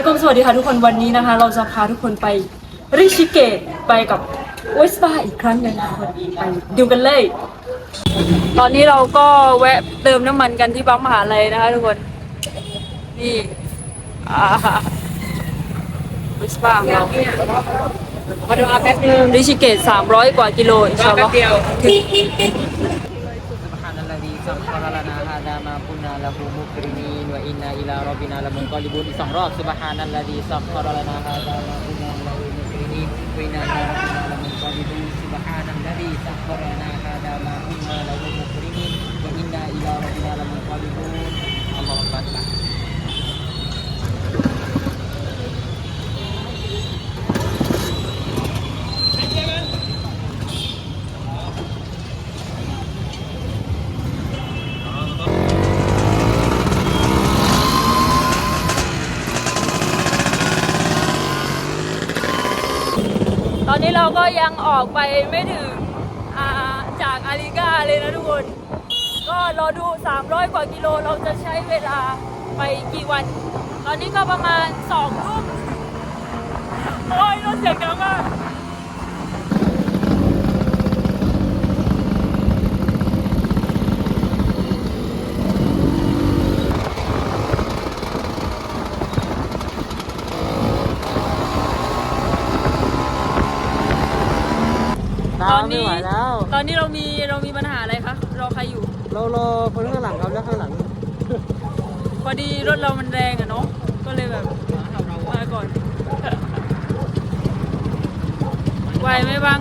ลัยกุมสวัสดีค่ะทุกคนวันนี้นะคะ เราจะพาทุกคนไปริชิเกตไปกับเวสป้าอีกครั้งหนึ่งค่ะไปดูกันเลย ตอนนี้เราก็แวะเติมน้ำมันกันที่ปั๊มมหาลัยนะคะทุกคนนี่อ่าเวสป้าของเรามาดูอาแป๊บนึงริชิเกต300 กว่ากิโลอินชาอัลลอฮ์ istighfar lana hadha ma kunna mukrimin wa inna ila rabbina lamunqalibun istighfar subhanalladzi istighfar lana hadha ma kunna lahu mukrimin wa inna ila rabbina lamunqalibun subhanalladzi istighfar lana hadha ma kunna lahu mukrimin wa inna ila rabbina lamunqalibun Allahu akbar ตอนนี้เราก็ยังออกไปไม่ถึงาจากอาริกาเลยนะทุกคน ก็รอดู 300 กว่ากิโลเราจะใช้เวลาไปกี่วัน ตอนนี้ก็ประมาณ2ทุ่มโอ้ยรถเสียงดังมาก ตอนนี้ตอนนี้เรามีเรามีปัญหาอะไรคะรอใครอยู่ เรารอคนข้างหลังครับแล้วข้างหลัง พอดีรถเรามันแรงอะเนาะก็เลยแบบมาก่อนไหวไหมบัง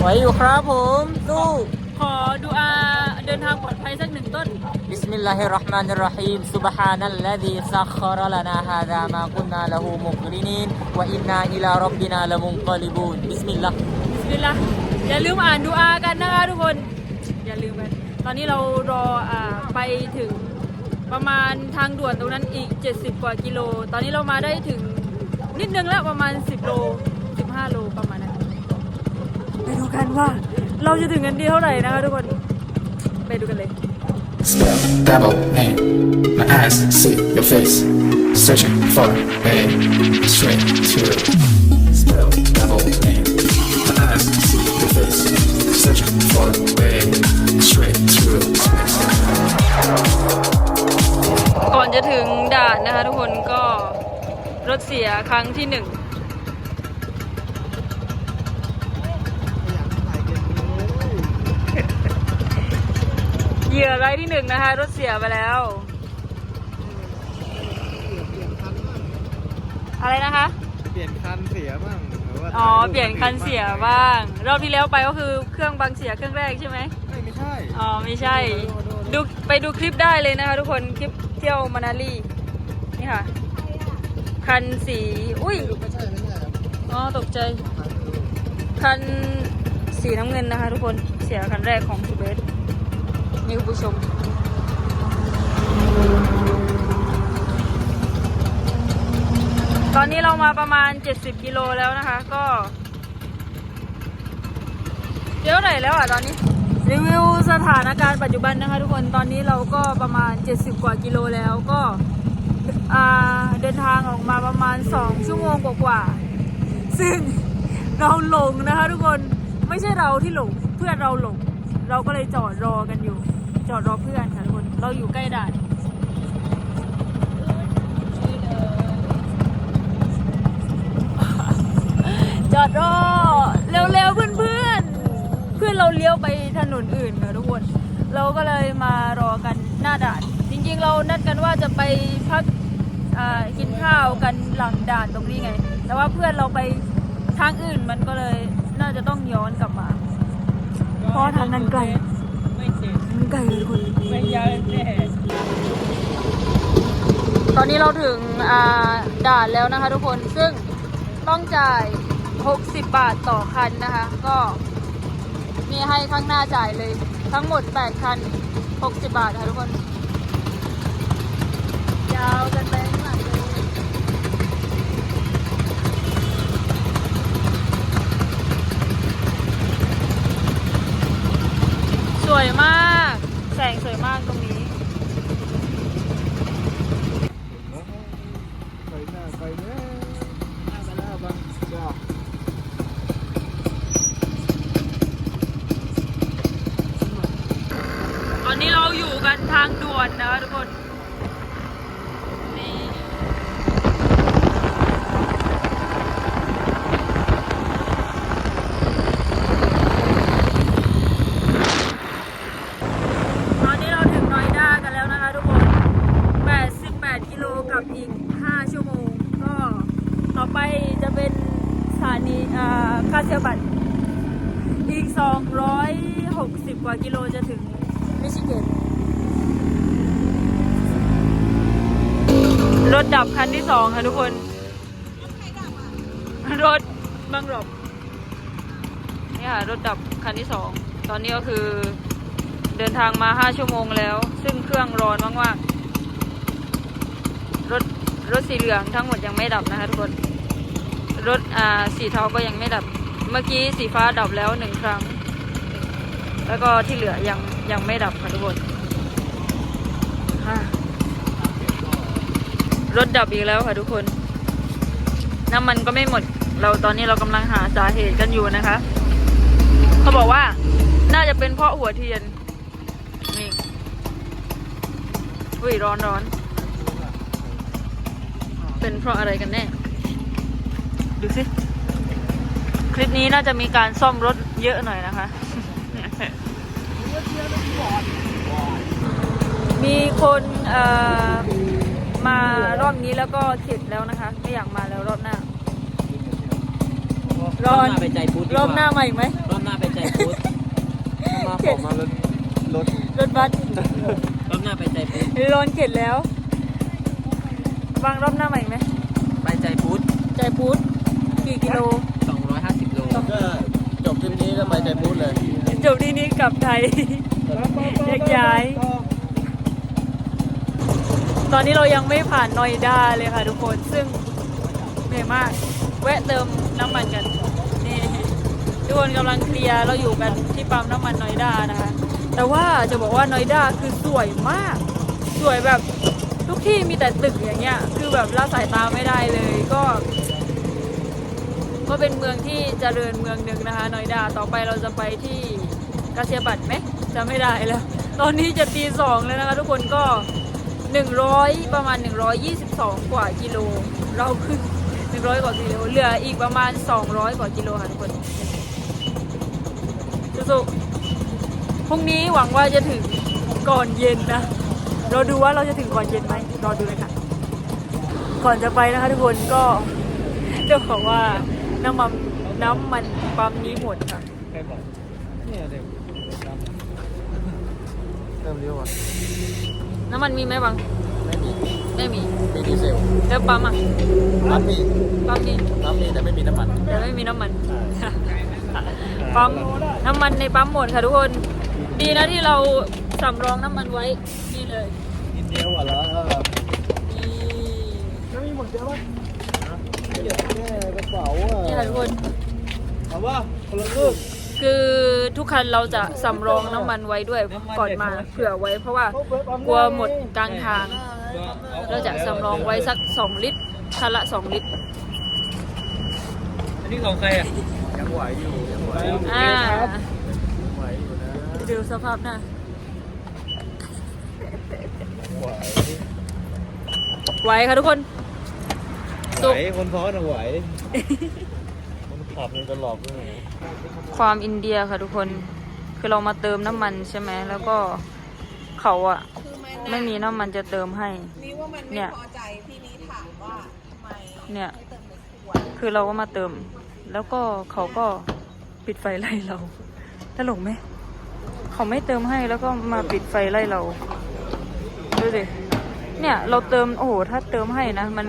ไหวอยู่ครับผมสู้ขอดูอาเดินทางปลอดภัยสักหนึ่งต้น บิสมิลลาฮิรเราะห์มานิรเราะฮีมซุบฮานัลลซีซัคคาระลานาฮาซามากุนนาละฮูมุกรินีนวะอินนาอิลาร็อบบินาละมุนกอลิบูนบิสมิลลาห์ อย่าลืมอ่านดูอากันนะคะทุกคน อย่าลืมกัน ตอนนี้เรารออ่าไปถึงประมาณทางด่วนตรงนั้นอีก 70 กว่ากิโล ตอนนี้เรามาได้ถึงนิดนึงแล้วประมาณ 10 โล 15 โลประมาณนั้นไปดูกันว่าเราจะถึงกันดีเท่าไหร่นะคะทุกคน ไปดูกันเลย Spell double name. My eyes see your face. Searching for a straight to ก่อนจะถึงด่านนะคะทุกคนก็รถเสียครั้งที่หนึ่งเหยื่อรายที่หนึ่งนะคะ รถเสียไปแล้ว อะไรนะคะ เปลี่ยนคันเสียบ้าง ว่าอ๋อ เปลี่ยนคันเสียบ้าง รอบที่แล้วไปก็คือเครื่องบางเสียเครื่องแรกใช่ไหมไม่ไม่ใช่ อ๋อ ไม่ใช่ ดูไปดูคลิปได้เลยนะคะทุกคน คลิปเที่ยวมานาลีนี่ค่ะ คันสี อุ้ยไม่ใช่ไม่ใช่ครับอ๋อ ตกใจ คันสีน้ำเงินนะคะทุกคน เสียคันแรกของสุเบสนี่คุณผู้ชม ตอนนี้เรามาประมาณ 70 กิโลแล้วนะคะก็เดี๋ยวไหนแล้วอะตอนนี้ รีวิวสถานการณ์ปัจจุบันนะคะทุกคนตอนนี้เราก็ประมาณ 70 กว่ากิโลแล้วก็เดินทางออกมาประมาณ 2 ชั่วโมงกว่าๆซึ่งเราหลงนะคะทุกคนไม่ใช่เราที่หลงเพื่อนเราหลง เราก็เลยจอดรอกันอยู่ จอดรอเพื่อนค่ะทุกคนเราอยู่ใกล้ด่าน จอดรอเร็วๆเพื่อนเพื่อนๆเพื่อนเราเลี้ยวไปถนนอื่นค่ะทุกคน เราก็เลยมารอกันหน้าด่าน จริงๆเรานัดกันว่าจะไปพักอ่ากินข้าวกันหลังด่านตรงนี้ไง แต่ว่าเพื่อนเราไปทางอื่นมันก็เลยน่าจะต้องย้อนกลับมา เพราะทางนั้นไกลไม่เจ็บมันไกลเลยทุกคนไม่ยาวแน่ตอนนี้เราถึงอ่าด่านแล้วนะคะทุกคนซึ่งต้องจ่าย 60 บาทต่อคันนะคะ ก็มีให้ข้างหน้าจ่ายเลย ทั้งหมด 8 คัน 60 บาทค่ะทุกคน ยาวกันไปข้าสวยมาก แสงสวยมากตรงนี้ ไปหน้าไปแล้วหน้าบังจ้า นะคะทุกคนนี่ตอนนี้เราถึงนอยด้ากันแล้วนะคะทุกคน 88 กิโลกับอีก 5 ชั่วโมง ก็ต่อไปจะเป็นสถานีอ่าคาเซียบัตอีก 260 กว่ากิโลจะถึงมิชิเกน รถดับคันที่สองค่ะทุกคน รถบังหลบนี่ค่ะรถดับคันที่สอง ตอนนี้ก็คือเดินทางมา5ชั่วโมงแล้ว ซึ่งเครื่องร้อนมากๆ รถรถสีเหลืองทั้งหมดยังไม่ดับนะคะทุกคน รถอ่าสีเทาก็ยังไม่ดับ เมื่อกี้สีฟ้าดับแล้วหนึ่งครั้ง แล้วก็ที่เหลือยังยังไม่ดับค่ะทุกคนอ่า รถดับอีกแล้วค่ะทุกคน น้ำมันก็ไม่หมด เราตอนนี้เรากำลังหาสาเหตุกันอยู่นะคะ เขาบอกว่า น่าจะเป็นเพราะหัวเทียน นี่อุ้ยร้อนร้อน เป็นเพราะอะไรกันแน่ ดูสิ คลิปนี้น่าจะมีการซ่อมรถเยอะหน่อยนะคะ มีคนเอ่อ มารอบนี้แล้วก็เข็ดแล้วนะคะ ไม่อยากมาแล้วรอบหน้า รอบหน้าไปใจพุทธดีกรว่าอบหน้าใหม่ไหมรอบหน้าไปใจพุทธมาผมมารถรถรถบัสรอบหน้าไปใจพุทธร้อนเข็ดแล้ว วางรอบหน้าใหม่ไหมไปใจพุทธใจพูดกี่กิโล250โลก็จบทริปนี้ก็ไปใจพูดเลยจบที่นี้กลับไทยแยกย้าย ตอนนี้เรายังไม่ผ่านนอยดาเลยค่ะทุกคน ซึ่งเหนื่อยมาก แวะเติมน้ำมันกัน นี่ทุกคนกำลังเคลียร์ เราอยู่กันที่ปั๊มน้ำมันนอยดานะคะ แต่ว่าจะบอกว่านอยดาคือสวยมาก สวยแบบทุกที่มีแต่ตึกอย่างเงี้ย คือแบบละสายตาไม่ได้เลย ก็ ก็เป็นเมืองที่เจริญเมืองหนึ่งนะคะนอยดา ต่อไปเราจะไปที่กาเซียบัตไหมจะไม่ได้แล้ว ตอนนี้จะตีสองแล้วนะคะทุกคนก็ 100 ประมาณ 122 กว่ากิโล เราขึ้น100 กว่ากิโล เหลืออีกประมาณ 200 กว่ากิโลค่ะทุกคนสู้ๆพรุ่งนี้หวังว่าจะถึงก่อนเย็นนะ เราดูว่าเราจะถึงก่อนเย็นไหมรอดูเลยค่ะ ก่อนจะไปนะคะทุกคนก็เจ้าของว่าน้ำมันน้ำมันปั๊มนี้หมดค่ะเนี่ยเด็กเริ่มเลี้ยวอะ น้ำมันมีไหมบัง ไม่มีไม่มี มีดีเซลแล้วปั๊มอะน้ำมีปั๊มนี้น้ำมีแต่ไม่มีน้ำมันแต่ไม่มีน้ำมัน ปั๊มน้ำมันในปั๊มหมดค่ะทุกคน ดีนะที่เราสำรองน้ำมันไว้ นี่เลยนิดเดียวอะแล้วนี่น้ำมีหมดเดียวป่ะเดี๋ยวแค่กระเป๋าอะนี่ค่ะทุกคนถามว่าคนละครึ่ง คือทุกคันเราจะสำรองน้ำมันไว้ด้วยก่อนมาเผื่อไว้ เพราะว่ากลัวหมดกลางทาง เราจะสำรองไว้สัก 2 ลิตรคันละ 2 ลิตร อันนี้ของใครอะยังไหวอยู่ยังไหวอ่าไหวอยู่นะดูสภาพหน้าไหวไหวค่ะทุกคนสุไหวกคนซ้อนอะไหว คนขับนี่ก็หลอด้วยความอินเดียค่ะทุกคน คือเรามาเติมน้ำมันใช่ไหม แล้วก็เขาอะคือมันไม่มีน้ำมันจะเติมให้ นี่ว่ามันเนี่ไม่ยพอใจพี่นี้ถามว่าทำไมเนี่ย คือเราก็มาเติม แล้วก็เขาก็ปิดไฟไล่เราตลกไหม เขาไม่เติมให้แล้วก็มาปิดไฟไล่เรา ดูดิเนี่ยเราเติม โอ้โห ถ้าเติมให้นะ มัน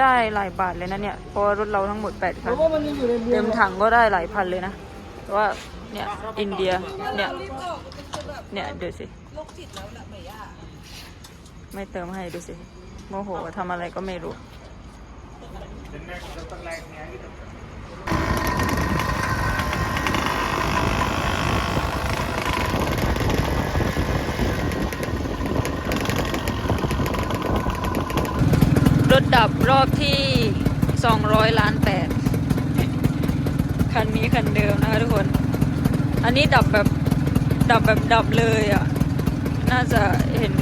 ได้หลายบาทเลยนะเนี่ย เพราะว่ารถเราทั้งหมดแปดคัน เต็มถังก็ได้หลายพันเลยนะ แต่ว่าเนี่ยอินเดียเนี่ยเนี่ยดูสิโรคจิตแล้วแหละเมย่าไม่เติมให้ดูสิ โมโหทำอะไรก็ไม่รู้ ถดับรอบที่ 200 ล้านแปดคันนี้คันเดิมนะคะทุกคน อันนี้ดับแบบดับแบบดับเลยอะ น่าจะเห็น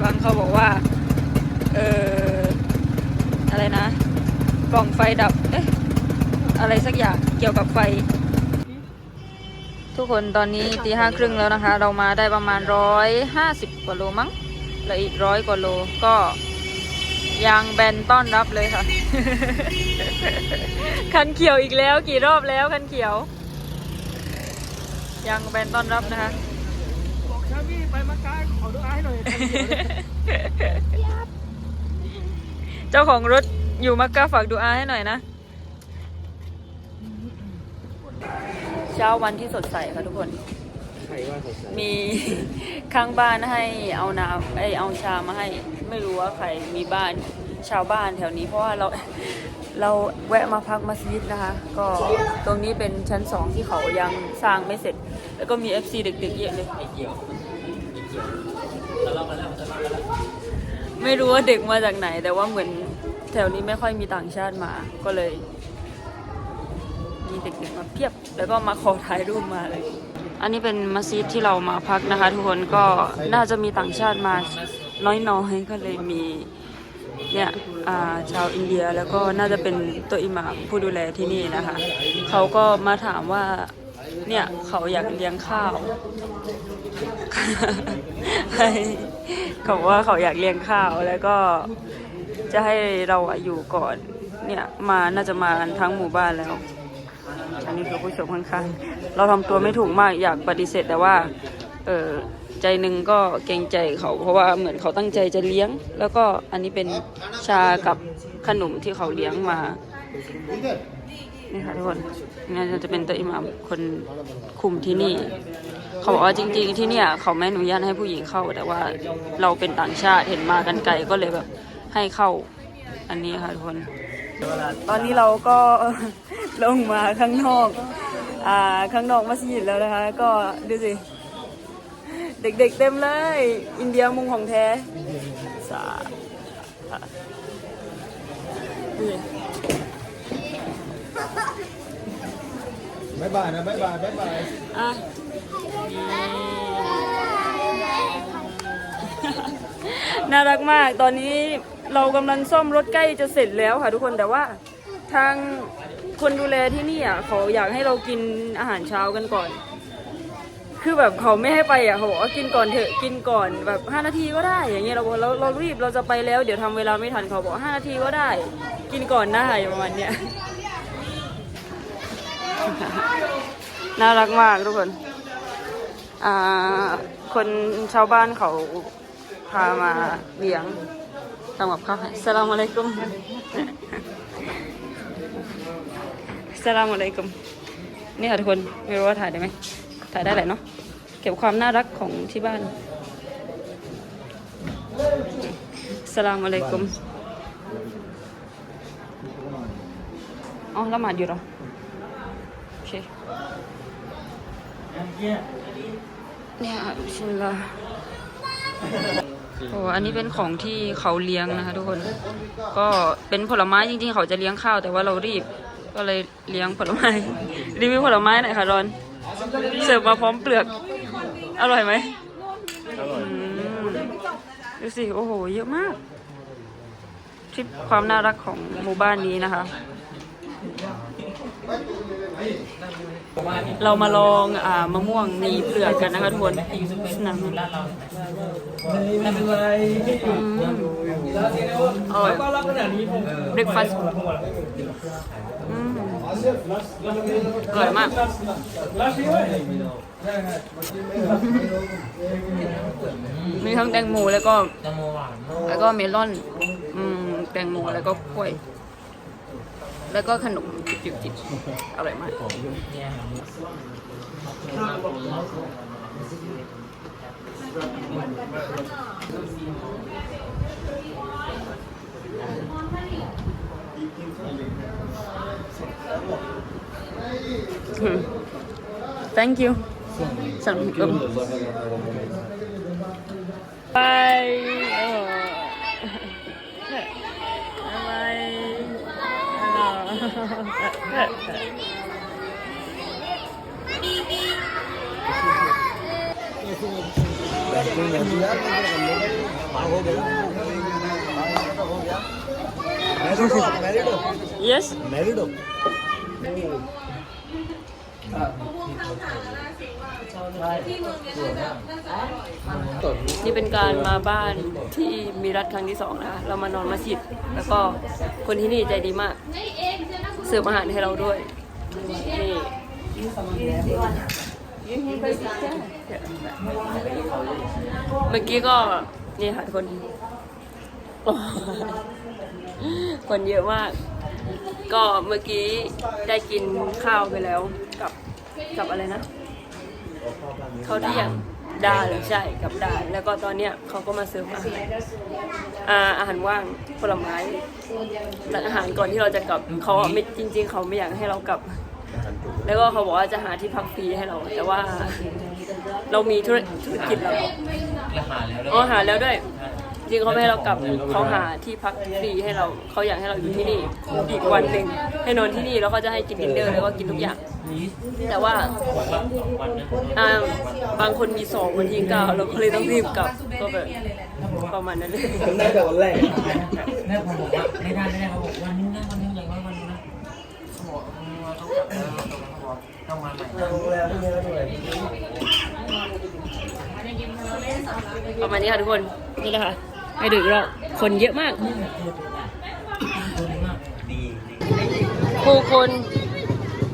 ฟังเขาบอกว่า เอออะไรนะ กล่องไฟดับ เอ๊ะ อะไรสักอย่างเกี่ยวกับไฟ ทุกคนตอนนี้ตีห้าครึ่งแล้วนะคะ เรามาได้ประมาณร้อยห้าสิบกว่าโลมั้งเหลืออีกร้อยกว่าโลก็ ยางแบนต้อนรับเลยค่ะ คันเขียวอีกแล้วกี่รอบแล้วคันเขียว ยางแบนต้อนรับนะคะบอกชาบี้ไปมากายขอดูอาให้หน่อย เจ้าของรถอยู่มักกะฝากดูอาให้หน่อยนะ เช้าวันที่สดใสค่ะทุกคนใค รว่าสดใสมี ข้างบ้านให้เอาน้ำไอยเอาชามาให้ ไม่รู้ว่าใครมีบ้านชาวบ้านแถวนี้ เพราะว่าเราเราแวะมาพักมัสยิดนะคะ ก็ตรงนี้เป็นชั้นสองที่เขายังสร้างไม่เสร็จ แล้วก็มี FC เด็กๆเยอะเลยไม่เกี่ยวไม่เกี่ยวทะเลาะกันแล้วทะเลาะกันแล้วไม่รู้ว่าเด็กมาจากไหน แต่ว่าเหมือนแถวนี้ไม่ค่อยมีต่างชาติมาก็เลย มีเด็กๆมาเพียบ แล้วก็มาขอถ่ายรูปมาเลย อันนี้เป็นมัสยิดที่เรามาพักนะคะ ทุกคนก็น่าจะมีต่างชาติมาน้อยๆก็เลยมีเนี่ยชาวอินเดียแล้วก็น่าจะเป็นตัวอิหม่ามผู้ดูแลที่นี่นะคะ เขาก็มาถามว่าเนี่ยเขาอยากเลี้ยงข้าวเขาบอว่าเขาอยากเลี้ยงข้าวแล้วก็จะให้เราอะอยู่ก่อนเนี่ยมาน่าจะมากันทั้งหมู่บ้านแล้ว อันนี้คือผู้ชมข้างเราทำตัวไม่ถูกมากอยากปฏิเสธแต่ว่า เออใจหนึ่งก็เกรงใจเขา เพราะว่าเหมือนเขาตั้งใจจะเลี้ยง แล้วก็อันนี้เป็นชากับขนมที่เขาเลี้ยงมานี่ค่ะทุกคนนี่จะเป็นตัวอิหมามคนคุมที่นี่ เขาบอกว่าจริง ๆ ที่เนี่ย เขาไม่อนุญาตให้ผู้หญิงเข้า แต่ว่าเราเป็นต่างชาติเห็นมากันไกลก็เลยแบบให้เข้า อันนี้ค่ะทุกคน ตอนนี้เราก็ ลงมาข้างนอก อ่า ข้างนอกมัสยิดแล้วนะคะ ก็ดูสิ เด็กๆเต็มเลย อินเดียมุงของแท้สาดูสิบายบายนะบายบายบายบายอะน่ารักมาก ตอนนี้เรากำลังซ่อมรถใกล้จะเสร็จแล้วค่ะทุกคน แต่ว่าทาง คนดูแลที่นี่อะเขาอยากให้เรากินอาหารเช้ากันก่อน คือแบบเขาไม่ให้ไปอะเขาบอกว่ากินก่อนเถอะกินก่อนแบบห้านาทีก็ได้ อย่างเงี้ยเราบอกเราเรารีบเราจะไปแล้ว เดี๋ยวทำเวลาไม่ทันเขาบอกห้านาทีก็ได้ กินก่อนนะอะไรประมาณเนี้ยน่ารักมากทุกคนอ่าคนชาวบ้านเขาพามาเลี้ยงทำกับข้าวให้สลามอะลัยกุม สลามอะลัยกุมนี่ค่ะทุกคนไม่รู้ว่าถ่ายได้ไหมถ่ายได้แหละเนาะเก็บความน่ารักของที่บ้านสลามอะลัยกุมอ๋อละหมาดอยู่เหรอโอเคเนี่ยบิสมิลลาห์โอ้อันนี้เป็นของที่เขาเลี้ยงนะคะทุกคน ก็เป็นผลไม้จริงๆ เขาจะเลี้ยงข้าวแต่ว่าเรารีบ ก็เลยเลี้ยงผลไม้ รีวิวผลไม้หน่อยค่ะรอน เสิร์ฟมาพร้อมเปลือก อร่อยไหมอร่อยดูสิ โอ้โห เยอะมากทริปความน่ารักของหมู่บ้านนี้นะคะ เรามาลองอ่ามะม่วงมีเปลือกกันนะคะทุกคนหนังไม่ เป็นไรอืมอร่อยก็รับขนาดนี้ผมเบรกฟาสต์อืมอร่อยมากมีทั้งแตงโมแล้วก็แตงโมหวานแล้วก็เมลอนอืมแตงโมแล้วก็กล้วย แล้วก็ขนมจิบจิบๆอร่อยมากเนี่ย thank you สำหรับ คุณบายบาย yes นี่เป็นการมาบ้านที่มีรัฐครั้งที่สองนะคะเรามานอนมัสยิด แล้วก็คนที่นี่ใจดีมาก เสิร์ฟอาหารให้เราด้วย นี่เมื่อกี้ก็ นี่ค่ะทุกคน คนเยอะมาก ก็เมื่อกี้ได้กินข้าวไปแล้วกับกับอะไรนะเขาวเที่ยงดาเลยใช่กับดาแล้วก็ตอนเนี้ยเขาก็มาเสิร์ฟอาหารอ่าอาหารว่างผลไม้และอาหารก่อนที่เราจะกลับเขาอะไม่จริง ๆ เขาไม่อยากให้เรากลับ แล้วก็เขาบอกว่าจะหาที่พักฟรีให้เรา แต่ว่า เรามีธุรธุรกิจเราแล้วหาแล้วอ๋อหาแล้วด้วย จริงเขาไม่ให้เรากลับเขาหาที่พักฟรีให้เราเขาอยากให้เราอยู่ที่นี่อีกวันหนึ่งให้นอนที่นี่แล้วเขาจะให้กินดินเนอร์แล้วก็กินทุกอย่าง แต่ว่าอ่าบางคนมีสองวันที่เก้าเราก็เลยต้องรีบกลับก็แบบประมาณนั้นเลยได้แต่วันแรกแม่ผมบอกว่าไม่ได้ไม่ได้เขาบอกวันนึงนะวันนึงอย่างน้อยวันนึงนะเขาบอกว่าต้องกลับแล้วต้องมาใหม่ประมาณนี้ค่ะทุกคนนี่แหละค่ะ ไปดึกแล้วคนเยอะมากผู้คน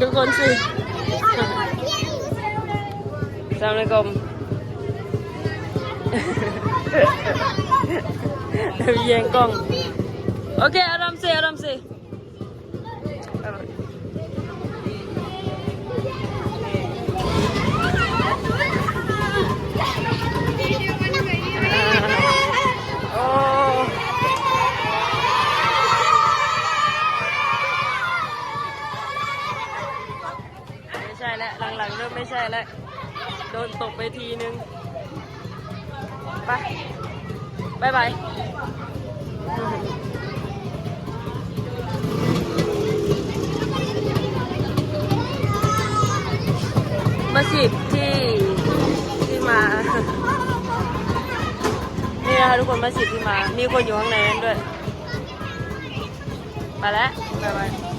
ทุกคนสิสลามอะลัยกุมเดี๋ยวย่งกล้อง โอเค อารมณ์สิอารมณ์สิ เริ่มไม่ใช่แล้ว โดนตกไปทีนึง ไปบายบายมัสยิดที่ที่มานี่นะคะทุกคนมัสยิดที่มา มีคนอยู่ข้างในนั้นด้วย มาแล้วบายบาย